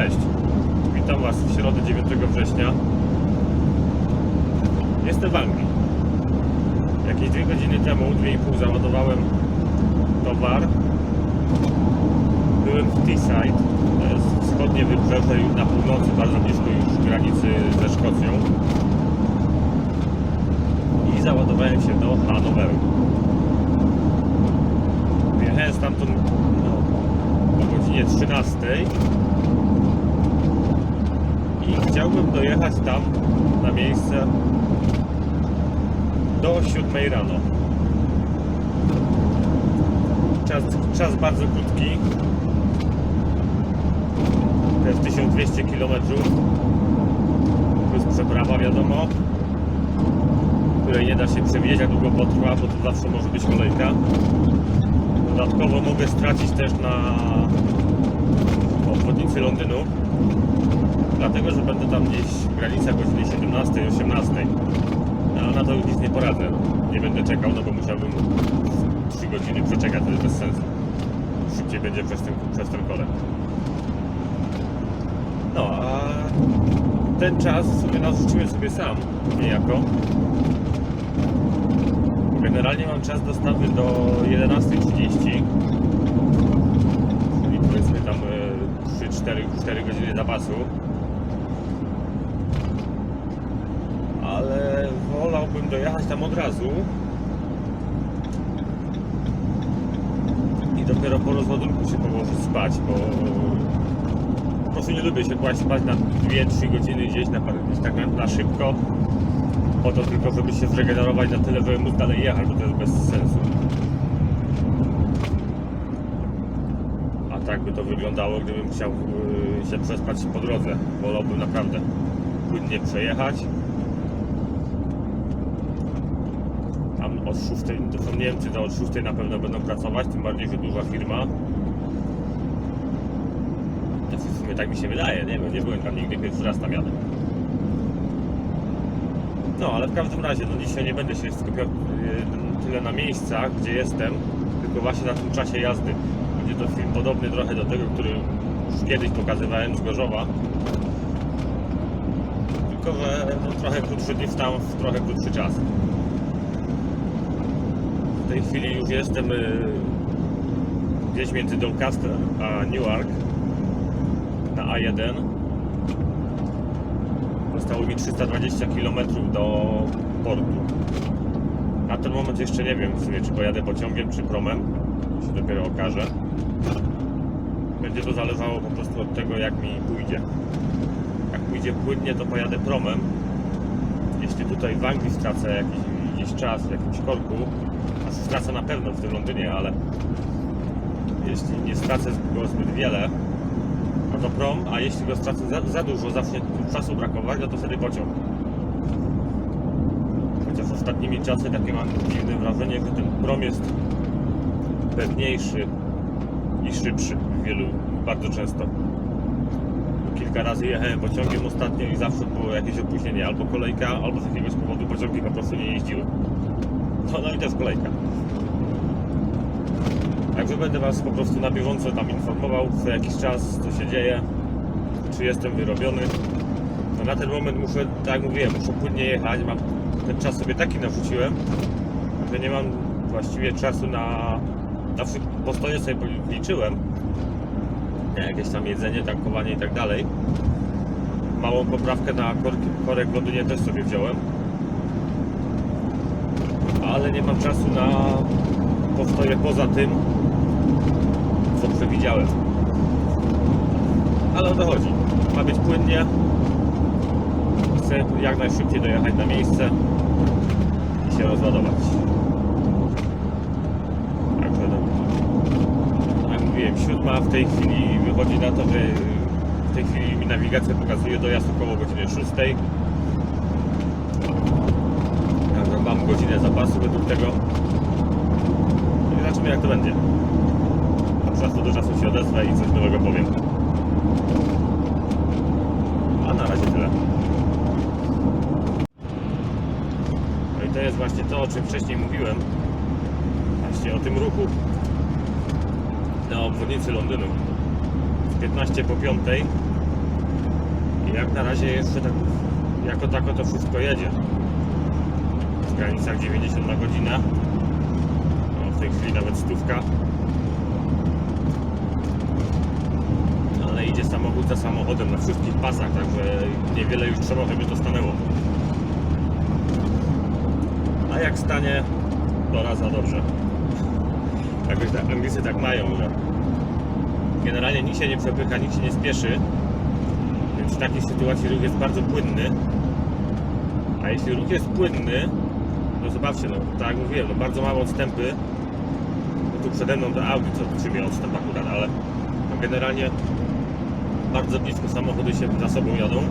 Cześć, witam Was w środę 9 września. Jestem w Anglii. Jakieś dwie godziny temu, 2,5 załadowałem towar. Byłem w Teesside, to jest wschodnie wybrzeże na północy, bardzo blisko już granicy ze Szkocją. I załadowałem się do Hanoweru. Wyjechałem stamtąd no, o godzinie 13 i chciałbym dojechać tam na miejsce do 7 rano. Czas, czas bardzo krótki. Jest 1200 km plus przeprawa wiadomo której nie da się przewidzieć jak długo potrwa, bo tu zawsze może być kolejka. Dodatkowo mogę stracić też na obwodnicy Londynu, dlatego że będę tam gdzieś w granicach godziny 17-18. No, na to już nic nie poradzę. Nie będę czekał, no bo musiałbym 3 godziny przeczekać, to jest bez sensu. Szybciej będzie przez ten, przez ten kole. No, a ten czas w sumie narzuciłem sobie sam, niejako. Generalnie mam czas dostawy do 11.30 4, 4 godziny zapasu. Ale wolałbym dojechać tam od razu. I dopiero po rozładunku się położyć spać, bo po prostu nie lubię się kłaść spać na 2-3 godziny gdzieś, na, tak na, na szybko. Po to tylko, żeby się zregenerować na tyle, żeby móc dalej jechać, bo to jest bez sensu. A tak by to wyglądało, gdybym chciał yy, się przespać po drodze. Wolałbym naprawdę płynnie przejechać. Tam od 6, to są Niemcy, to od 6 na pewno będą pracować, tym bardziej, że duża firma. W sumie tak mi się wydaje, nie wiem, nie byłem tam nigdy, pierwszy raz tam jadę. No, ale w każdym razie, no dzisiaj nie będę się skupiał yy, tyle na miejscach, gdzie jestem, tylko właśnie na tym czasie jazdy. Będzie to film podobny trochę do tego, który już kiedyś pokazywałem z Gorzowa. Tylko, że no, trochę krótszy w trochę krótszy czas. W tej chwili już jestem yy, gdzieś między Doncaster a Newark na A1 Zostało mi 320 km do portu. Na ten moment jeszcze nie wiem w sumie, czy pojadę pociągiem, czy promem. To się dopiero okaże. Będzie to zależało po prostu od tego, jak mi pójdzie. Jak pójdzie płynnie, to pojadę promem. Jeśli tutaj w Anglii stracę jakiś, jakiś czas w jakimś korku, a stracę na pewno w tym Londynie, ale jeśli nie stracę go zbyt wiele, no to prom, a jeśli go stracę za, za dużo, zacznie czasu brakować, no to wtedy pociąg. Ostatnimi czasy takie mam dziwne wrażenie, że ten prom jest pewniejszy i szybszy wielu, bardzo często. Kilka razy jechałem pociągiem ostatnio i zawsze było jakieś opóźnienie, albo kolejka, albo z jakiegoś powodu pociągi po prostu nie jeździły. No, no i to jest kolejka. Także będę Was po prostu na bieżąco tam informował co jakiś czas, co się dzieje, czy jestem wyrobiony. No na ten moment muszę, tak jak mówiłem, muszę płynnie jechać. Mam ten czas sobie taki narzuciłem, że nie mam właściwie czasu na, na postoje sobie liczyłem. Nie, jakieś tam jedzenie, tankowanie i tak dalej. Małą poprawkę na korek w Londynie też sobie wziąłem. Ale nie mam czasu na postoje poza tym, co przewidziałem. Ale o to chodzi. Ma być płynnie. Chcę jak najszybciej dojechać na miejsce rozładować. Także no, jak mówiłem, siódma w tej chwili wychodzi na to, że w tej chwili mi nawigacja pokazuje dojazd około godziny 6. Także mam godzinę zapasu według tego. No i zobaczymy jak to będzie. Od czasu do czasu się odezwę i coś nowego powiem. A na razie tyle. No i to jest właśnie to, o czym wcześniej mówiłem. Właśnie o tym ruchu na obwodnicy Londynu. W 15 po 5 Jak na razie jeszcze tak, jako tako to wszystko jedzie. W granicach 90 na godzinę. No, w tej chwili nawet stówka. Ale idzie samochód za samochodem na wszystkich pasach, także niewiele już trzeba, żeby to stanęło. Jak stanie, to raz za dobrze. Jakoś tak, Anglicy tak mają, że generalnie nikt się nie przepycha, nikt się nie spieszy, więc w takiej sytuacji ruch jest bardzo płynny. A jeśli ruch jest płynny, no zobaczcie, no tak jak mówiłem, no bardzo małe odstępy. No tu przede mną to Audi, co czym odstęp akurat, ale no generalnie bardzo blisko samochody się za sobą jadą.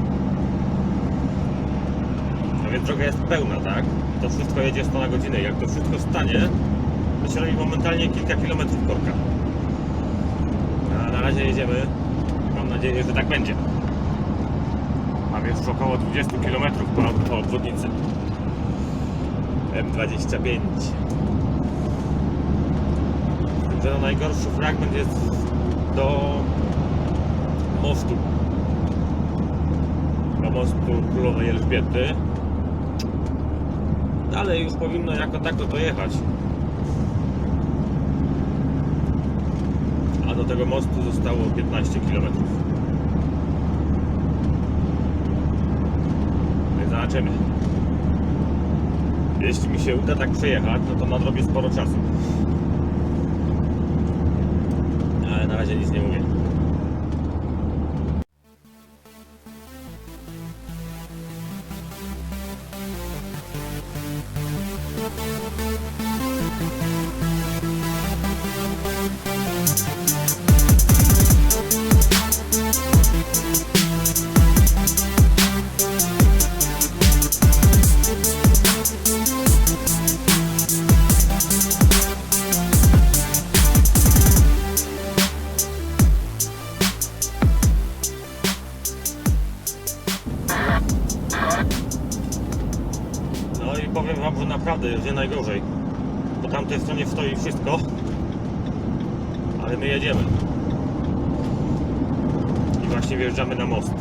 Więc droga jest pełna, tak? To wszystko jedzie 100 na godzinę. Jak to wszystko stanie, to się robi momentalnie kilka kilometrów korka. A na razie jedziemy. Mam nadzieję, że tak będzie. Mam jeszcze około 20 km po, po obwodnicy. M25. Że no najgorszy fragment jest do mostu. Do mostu Królowej Elżbiety. Ale już powinno jako tako dojechać. A do tego mostu zostało 15 km. Więc zobaczymy. Jeśli mi się uda tak przejechać, no to nadrobię sporo czasu. Ale na razie nic nie mówię. Powiem wam, że naprawdę jest nie najgorzej. Po tamtej stronie stoi wszystko. Ale my jedziemy. I właśnie wjeżdżamy na most.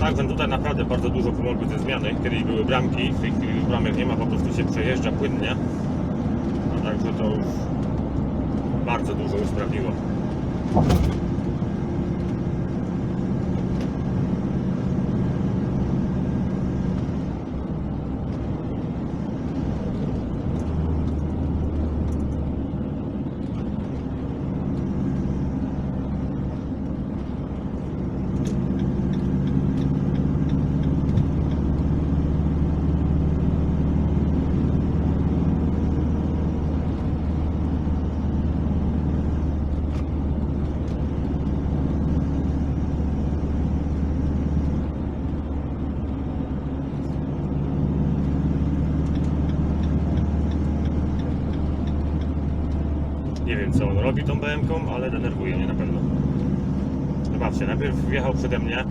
Także tutaj naprawdę bardzo dużo pomogły te zmiany. Kiedyś były bramki, w tej chwili już bramek nie ma, po prostu się przejeżdża płynnie. A także to już bardzo dużo usprawniło. Robi tą BM-ką, ale denerwuje mnie na pewno. Zobaczcie, najpierw wjechał przede mnie.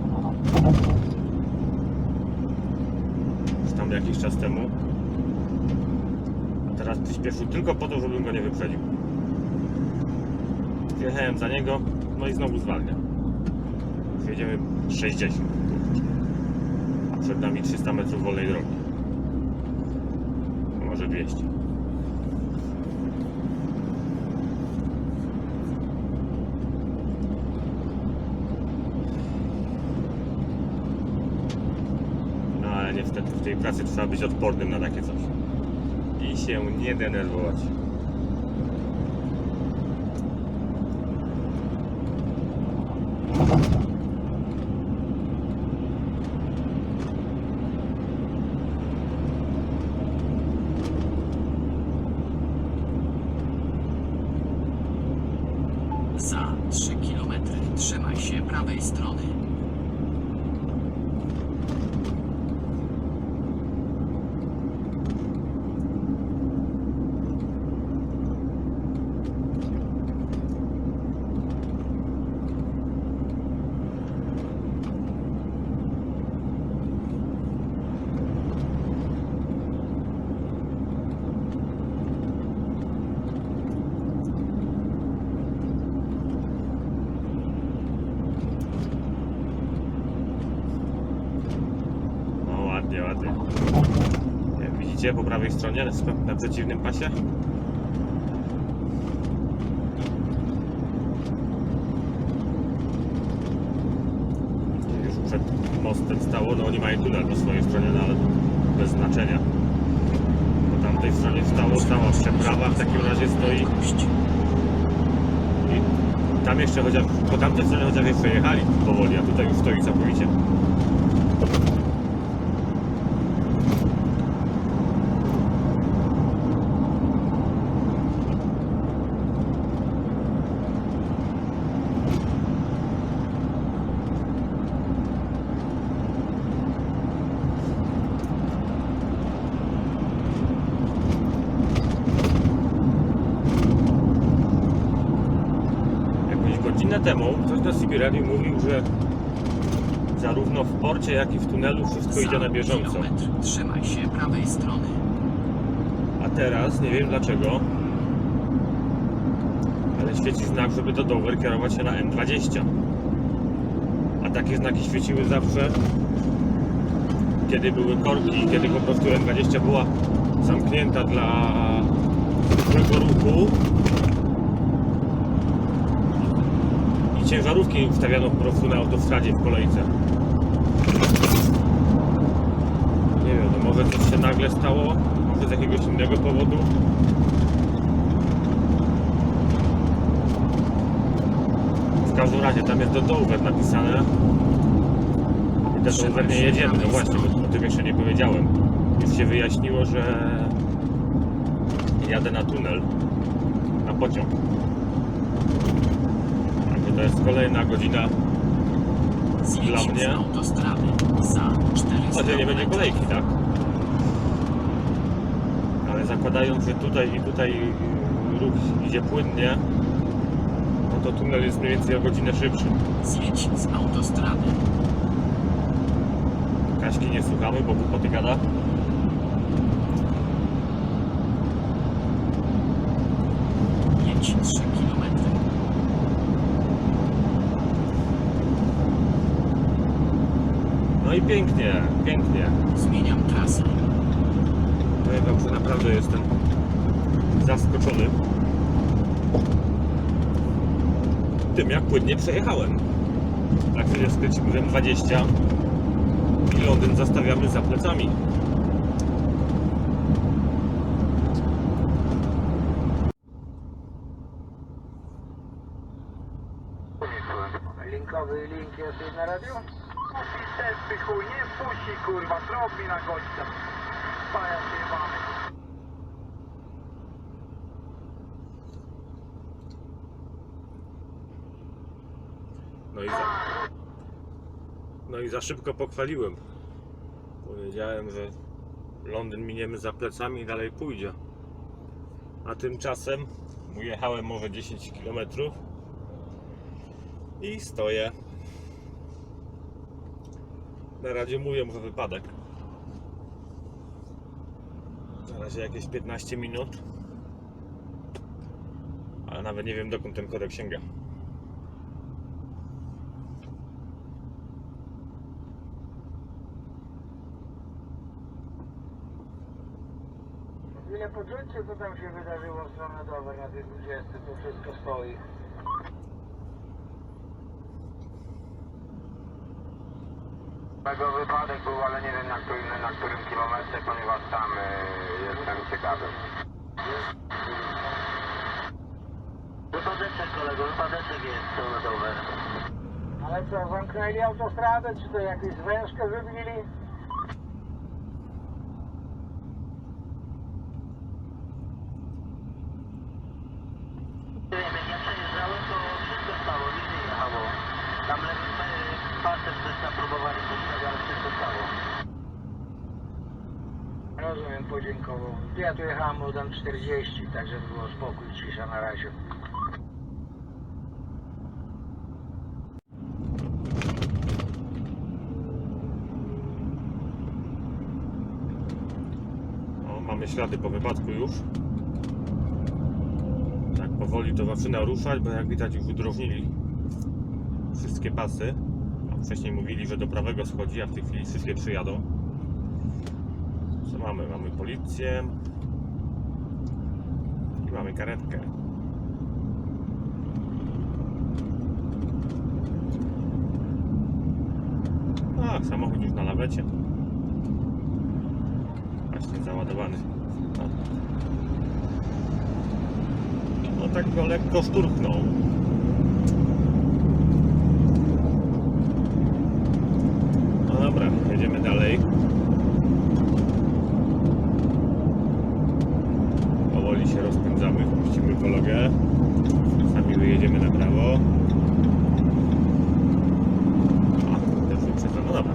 Już tam jakiś czas temu. A teraz przyspieszył tylko po to, żebym go nie wyprzedził. Wjechałem za niego, no i znowu zwalnia. Jedziemy 60. A przed nami 300 metrów wolnej drogi. Może 200. No ale niestety w tej pracy trzeba być odpornym na takie coś. I się nie denerwować. Za 3 km trzymaj się prawej strony. Stronie, na- na przeciwnym pasie. Już przed mostem stało, no oni mają tunel po swojej stronie, no ale bez znaczenia. Po tamtej stronie stało cała przeprawa, w takim razie stoi i tam jeszcze chociaż, po tamtej stronie chociaż jeszcze jechali powoli, a tutaj już stoi całkowicie. Godzinę temu ktoś na Sibiranii mówił, że zarówno w porcie, jak i w tunelu wszystko idzie na bieżąco. trzymaj się prawej strony. A teraz nie wiem dlaczego, ale świeci znak, żeby do Dover kierować się na M20. A takie znaki świeciły zawsze, kiedy były korki, kiedy po prostu M20 była zamknięta dla zwykłego ruchu. I ciężarówki wstawiano po prostu na autostradzie w kolejce. Nie wiem, no może coś się nagle stało, może z jakiegoś innego powodu. W każdym razie tam jest do Dover napisane. I do Dover nie jedziemy, no właśnie, bo o tym jeszcze nie powiedziałem. Już się wyjaśniło, że jadę na tunel, na pociąg. To jest kolejna godzina, Dla mnie? z autostrady. Za 400 Chociaż nie będzie kolejki, tak? Ale zakładając, że tutaj i tutaj y, ruch idzie płynnie, no to tunel jest mniej więcej o godzinę szybszy. Zjedź z autostrady. Kaśki nie słuchamy, bo głupoty gada. Jedź 3 kilometry. No i pięknie, pięknie. Zmieniam trasę. Powiem wam, że naprawdę jestem zaskoczony tym, jak płynnie przejechałem. Na chwilę skręciłem 20 i Londyn zastawiamy za plecami. Linkowy link jest na radiu? Chuj, nie puści kurwa, zrobi na gościa. Pajac jebany. No i za, no i za szybko pochwaliłem. Powiedziałem, że Londyn miniemy za plecami i dalej pójdzie. A tymczasem ujechałem może 10 km i stoję. Na razie mówią, że wypadek. Na razie jakieś 15 minut. Ale nawet nie wiem dokąd ten korek sięga. Ile podrzućcie, co tam się wydarzyło w stronę Dover na tej 20, to wszystko stoi. Tego wypadek był, ale nie wiem na którym, na którym kilometrze, ponieważ tam y, jestem ciekawy. Wypadeczek kolego, wypadeczek jest samochodowy. Ale co, zamknęli autostradę, czy to jakieś wężkę wybili? Nie wiem, jak ja przejeżdżałem, to wszystko stało, nic nie jechało. Tam lewym e, pasem coś tam próbowali puszczać, ale wszystko stało. Rozumiem, podziękował. Ja tu jechałem od 40, także było spokój, cisza na razie. O, mamy ślady po wypadku już. Tak powoli to zaczyna ruszać, bo jak widać już udrożnili wszystkie pasy. A wcześniej mówili, że do prawego schodzi, a w tej chwili wszystkie przyjadą. Mamy? Mamy policję. I mamy karetkę. A, samochód już na lawecie. Właśnie załadowany. No, no tak go lekko szturchnął. No dobra, jedziemy dalej. Powoli się rozpędzamy, puścimy kolegę. Sami wyjedziemy na prawo. A, też wyprzedzam. No dobra.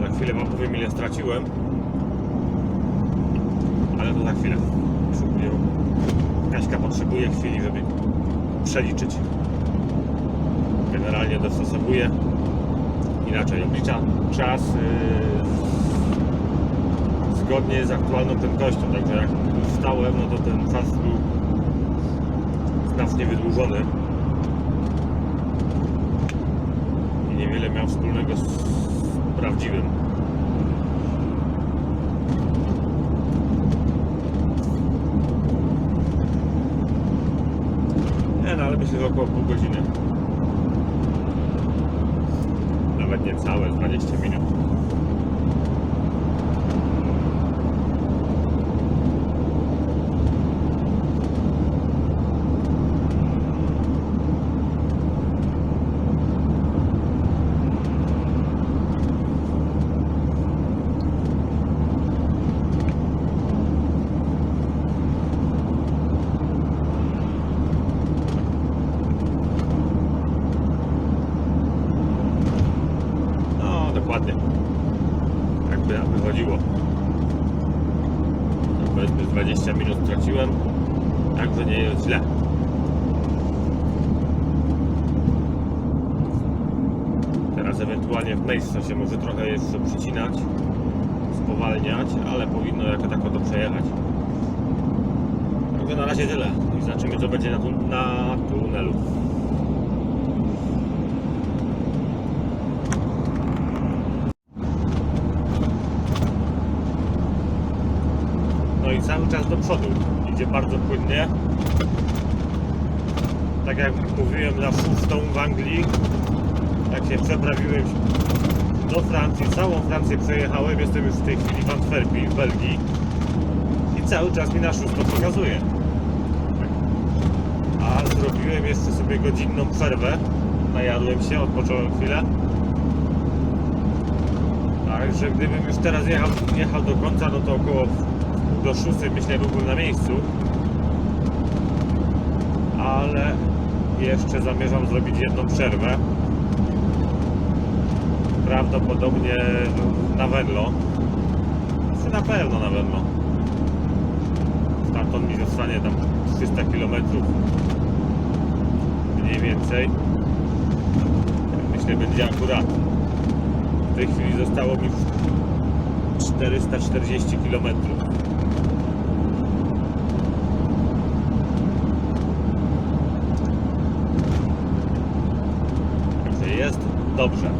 Za chwilę wam powiem ile straciłem. Ale to za chwilę. Potrzebuję... Kaśka potrzebuje chwili, żeby przeliczyć. Generalnie dostosowuję inaczej oblicza czas yy, zgodnie z aktualną prędkością. Także jak stałem, no to ten czas był znacznie wydłużony i niewiele miał wspólnego z prawdziwym. Że około pół godziny. Nawet nie całe, 20 minut. No, dokładnie. Jakby wychodziło. To powiedzmy z 20 minut straciłem. Także nie jest źle. Teraz ewentualnie w miejscu się może trochę jeszcze przycinać, spowalniać, ale powinno jako tako to przejechać. Także na razie tyle. I zobaczymy co będzie na, na tunelu. No i cały czas do przodu. Idzie bardzo płynnie. Tak jak mówiłem na szóstą w Anglii, jak się przeprawiłem do Francji, całą Francję przejechałem, jestem już w tej chwili w Antwerpii, w Belgii i cały czas mi na szóstą pokazuje. Zrobiłem jeszcze sobie godzinną przerwę, najadłem się, odpocząłem chwilę. Także gdybym już teraz jechał, jechał do końca, no to około do szóstej myślę byłbym na miejscu. Ale jeszcze zamierzam zrobić jedną przerwę. Prawdopodobnie na Venlo. Czy na pewno na Venlo. Stamtąd mi zostanie tam 300 km. Mniej więcej. Tak Myślę będzie akurat. W tej chwili zostało mi 440 km. Także jest dobrze.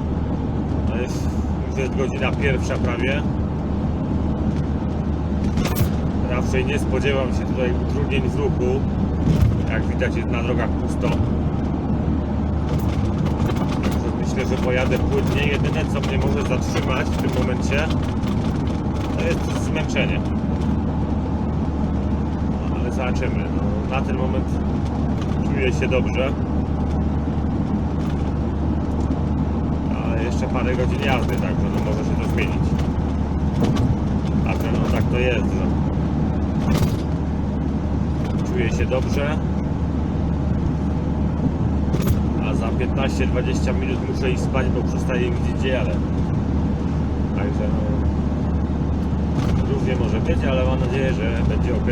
To jest, już jest godzina pierwsza prawie. Raczej nie spodziewam się tutaj utrudnień w ruchu. Jak widać jest na drogach pusto. Myślę, że pojadę płynnie. Jedyne co mnie może zatrzymać w tym momencie to jest zmęczenie. No, ale zobaczymy. No, na ten moment czuję się dobrze. Ale jeszcze parę godzin jazdy, także no może się to zmienić. To, no tak to jest, że czuję się dobrze. A za 15-20 minut muszę iść spać, bo przestaję widzieć jadę. Także no różnie może być, ale mam nadzieję, że będzie ok.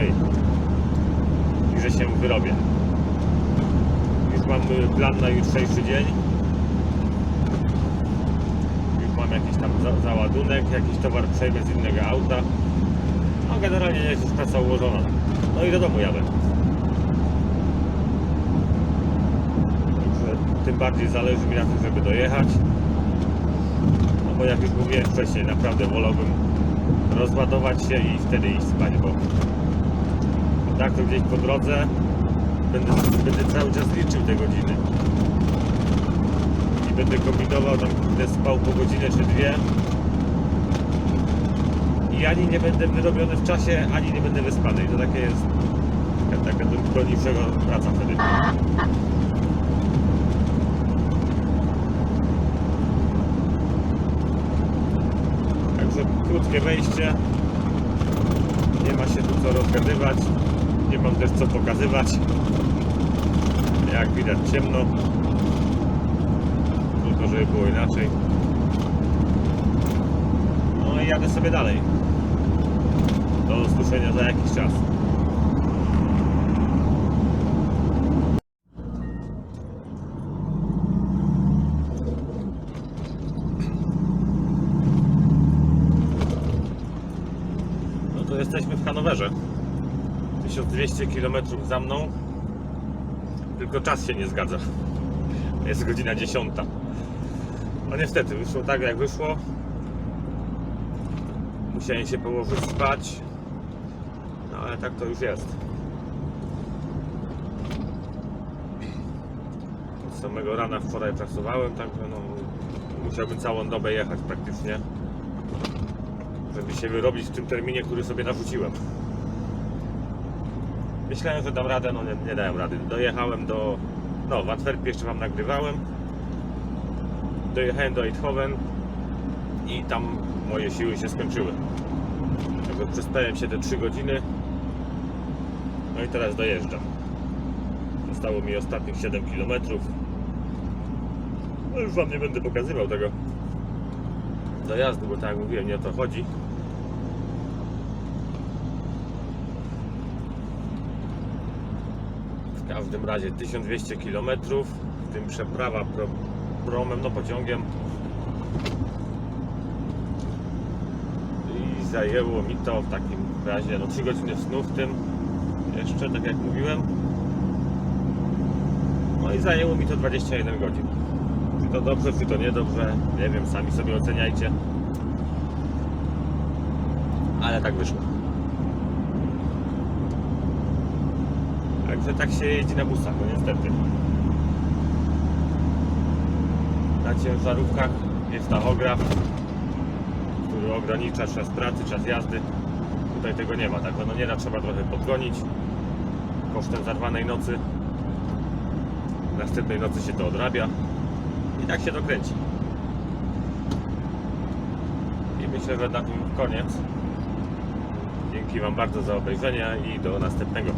I że się wyrobię. Już mam y, plan na jutrzejszy dzień. Już mam jakiś tam za załadunek, jakiś towar przejmę z innego auta. No generalnie jest już praca ułożona. No i do domu jadę. Także tym bardziej zależy mi na tym, żeby dojechać. No bo jak już mówiłem wcześniej, naprawdę wolałbym rozładować się i wtedy iść spać, bo tak to gdzieś po drodze będę, będę cały czas liczył te godziny. I będę kombinował, tam będę spał po godzinę czy dwie. I ani nie będę wyrobiony w czasie, ani nie będę wyspany. I to takie jest taka, do, do praca wtedy. Także krótkie wejście. Nie ma się tu co rozgadywać. Nie mam też co pokazywać. Jak widać ciemno. Tylko żeby było inaczej. No i jadę sobie dalej. Do usłyszenia za jakiś czas. Jesteśmy w Hanowerze. 1200 km za mną. Tylko czas się nie zgadza. Jest godzina 10. No niestety, wyszło tak jak wyszło. Musiałem się położyć spać. No ale tak to już jest. Od samego rana wczoraj pracowałem, także no musiałbym całą dobę jechać praktycznie się wyrobić w tym terminie, który sobie narzuciłem. Myślałem, że dam radę, no nie, nie dałem rady. Dojechałem do, no w Antwerpie jeszcze Wam nagrywałem. Dojechałem do Eindhoven i tam moje siły się skończyły. Także przespałem się te 3 godziny. No i teraz dojeżdżam. Zostało mi ostatnich 7 km. No już Wam nie będę pokazywał tego dojazdu, bo tak jak mówiłem, nie o to chodzi. W każdym razie 1200 km, w tym przeprawa pro, promem, no pociągiem. I zajęło mi to w takim razie no 3 godziny snu w tym jeszcze, tak jak mówiłem. No i zajęło mi to 21 godzin. Czy to dobrze, czy to niedobrze, nie wiem, sami sobie oceniajcie. Ale tak wyszło. Także tak się jeździ na busach, no niestety. Na ciężarówkach jest tachograf, który ogranicza czas pracy, czas jazdy. Tutaj tego nie ma, tak no nieraz trzeba trochę podgonić kosztem zarwanej nocy. Następnej nocy się to odrabia i tak się to kręci. I myślę, że na tym koniec. Dzięki Wam bardzo za obejrzenie i do następnego.